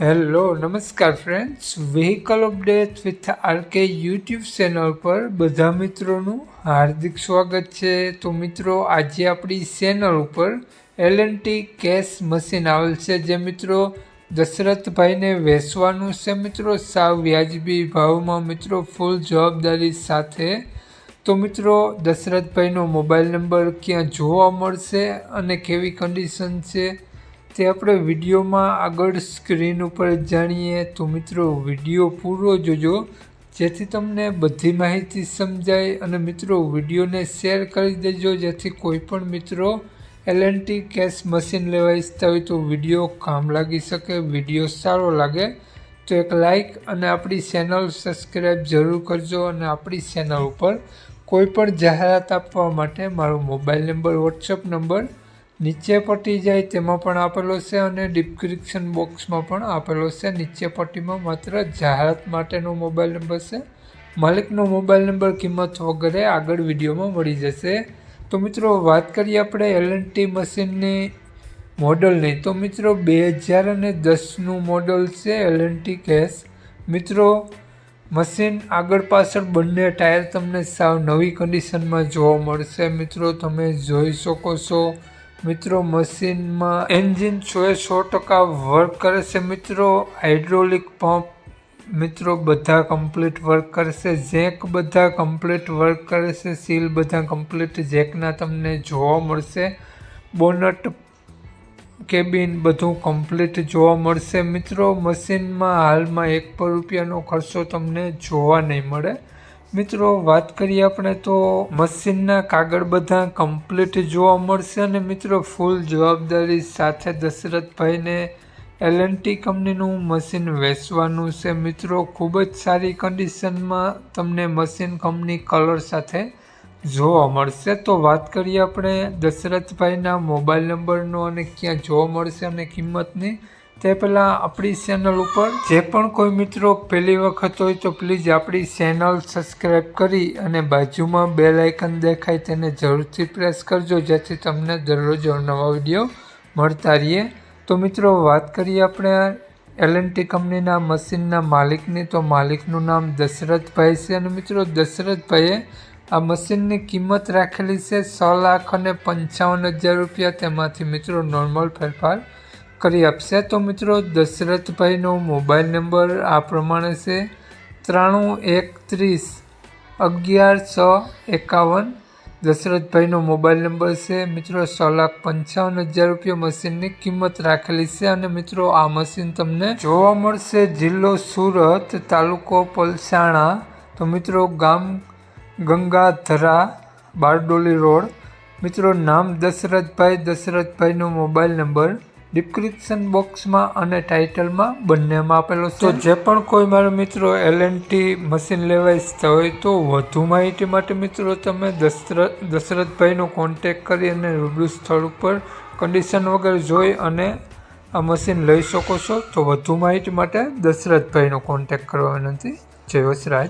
Hello નમસ્કાર friends vehicle update with RK YouTube channel પર બધા મિત્રોનું હાર્દિક સ્વાગત છે. તો મિત્રો, આજે આપણી ચેનલ ઉપર એલ ટી કેશ મશીન આવેલ છે જે મિત્રો દશરથભાઈને વેચવાનું છે. મિત્રો, સાવ વ્યાજબી ભાવમાં મિત્રો ફૂલ જવાબદારી સાથે. તો મિત્રો, દશરથભાઈનો મોબાઈલ નંબર ક્યાં જોવા મળશે અને કેવી કન્ડિશન છે? તે આપણે વિડીયોમાં આગળ સ્ક્રીન ઉપર જાણીએ. તો મિત્રો, વીડિયો પૂરો જોજો. જેથી તમને બધી માહિતી સમજાય અને મિત્રો, વિડીયોને શેર કરી દેજો. જેથી કોઈ પણ મિત્રો એલએનટી કેશ મશીન લેવા ઈચ્છતા હોય તો વીડિયો કામ લાગી શકે, વીડિયો સારો લાગે. તો એક લાઈક અને આપણી ચેનલ સબસ્ક્રાઈબ જરૂર કરજો અને આપણી ચેનલ ઉપર કોઈ પણ જાહેરાત આપવા માટે મારો મોબાઈલ નંબર, વોટ્સઅપ નંબર નીચે પટ્ટી જાય તેમાં પણ આપેલો છે અને ડિસ્ક્રિપ્શન બોક્સમાં પણ આપેલો છે. નીચે પટ્ટીમાં માત્ર જાહેરાત માટેનો મોબાઈલ નંબર છે. માલિકનો મોબાઈલ નંબર કિંમત વગેરે આગળ વિડીયોમાં મળી જશે. તો મિત્રો, વાત કરીએ આપણે એલએનટી મશીનની મોડલની. તો મિત્રો, બે હજાર અને દસનું મોડલ છે એલએનટી કેસ મિત્રો, મશીન આગળ પાછળ બંને ટાયર તમને સાવ નવી કન્ડિશનમાં જોવા મળશે. મિત્રો, તમે જોઈ શકો છો મિત્રો, મશીનમાં એન્જિન સો એ સો ટકા વર્ક કરે છે. મિત્રો હાઇડ્રોલિક પંપ મિત્રો બધા કમ્પ્લીટ વર્ક કરશે જેક બધા કમ્પ્લીટ વર્ક કરે છે. સીલ બધા કમ્પ્લીટ જેકના તમને જોવા મળશે. બોનટ કેબિન બધું કમ્પ્લીટ જોવા મળશે. મિત્રો, મશીનમાં હાલમાં એક પર રૂપિયાનો ખર્ચો તમને જોવા નહીં મળે. મિત્રો, વાત કરીએ આપણે તો મશીનના કાગળ બધા કમ્પ્લીટ જોવા મળશે અને મિત્રો ફૂલ જવાબદારી સાથે દશરથભાઈને એલએનટી કંપનીનું મશીન વેચવાનું છે. મિત્રો, ખૂબ જ સારી કન્ડિશનમાં તમને મશીન કંપની કલર સાથે જોવા મળશે. તો વાત કરીએ આપણે દશરથભાઈના મોબાઈલ નંબરનો અને ક્યાં જોવા મળશે અને કિંમતની. તે પહેલાં આપણી ચેનલ ઉપર જે પણ કોઈ મિત્રો પહેલી વખત હોય તો પ્લીઝ આપણી ચેનલ સબસ્ક્રાઈબ કરી અને બાજુમાં બેલ આઇકન દેખાય તેને જરૂરથી પ્રેસ કરજો, જેથી તમને દરરોજ નવા વીડિયો મળતા રહીએ. તો મિત્રો, વાત કરીએ આપણે એલએનટી કંપનીના મશીનના માલિકની. તો માલિકનું નામ દશરથભાઈ છે અને મિત્રો, દશરથભાઈએ આ મશીનની કિંમત રાખેલી છે છ લાખ અને પંચાવન હજાર રૂપિયા. તેમાંથી મિત્રો નોર્મલ ફેરફાર કરી આપશે. તો મિત્રો, દશરથભાઈનો મોબાઈલ નંબર આ પ્રમાણે છે. ત્રાણું એકત્રીસ અગિયાર છ એકાવન. દશરથભાઈનો મોબાઈલ નંબર છે. મિત્રો, છ લાખ પંચાવન હજાર રૂપિયા મશીનની કિંમત રાખેલી છે અને મિત્રો, આ મશીન તમને જોવા મળશે. જિલ્લો સુરત, તાલુકો પલસાણા. તો મિત્રો, ગામ ગંગાધરા, બારડોલી રોડ. મિત્રો, નામ દશરથભાઈ, દશરથભાઈનો મોબાઈલ નંબર. ડિસ્ક્રિપ્શન બોક્સમાં અને ટાઇટલમાં બંનેમાં આપેલો છે. જે પણ કોઈ મારા મિત્રો એલ ટી મશીન લેવા ઈચ્છતા હોય તો વધુ માહિતી માટે મિત્રો તમે દશરથ, દશરથભાઈનો કોન્ટેક કરી અને રૂબરૂ સ્થળ ઉપર કન્ડિશન વગર જોઈ અને આ મશીન લઈ શકો છો. તો વધુ માહિતી માટે દશરથભાઈનો કોન્ટેક કરવા વિનંતી. જય વસરાજ.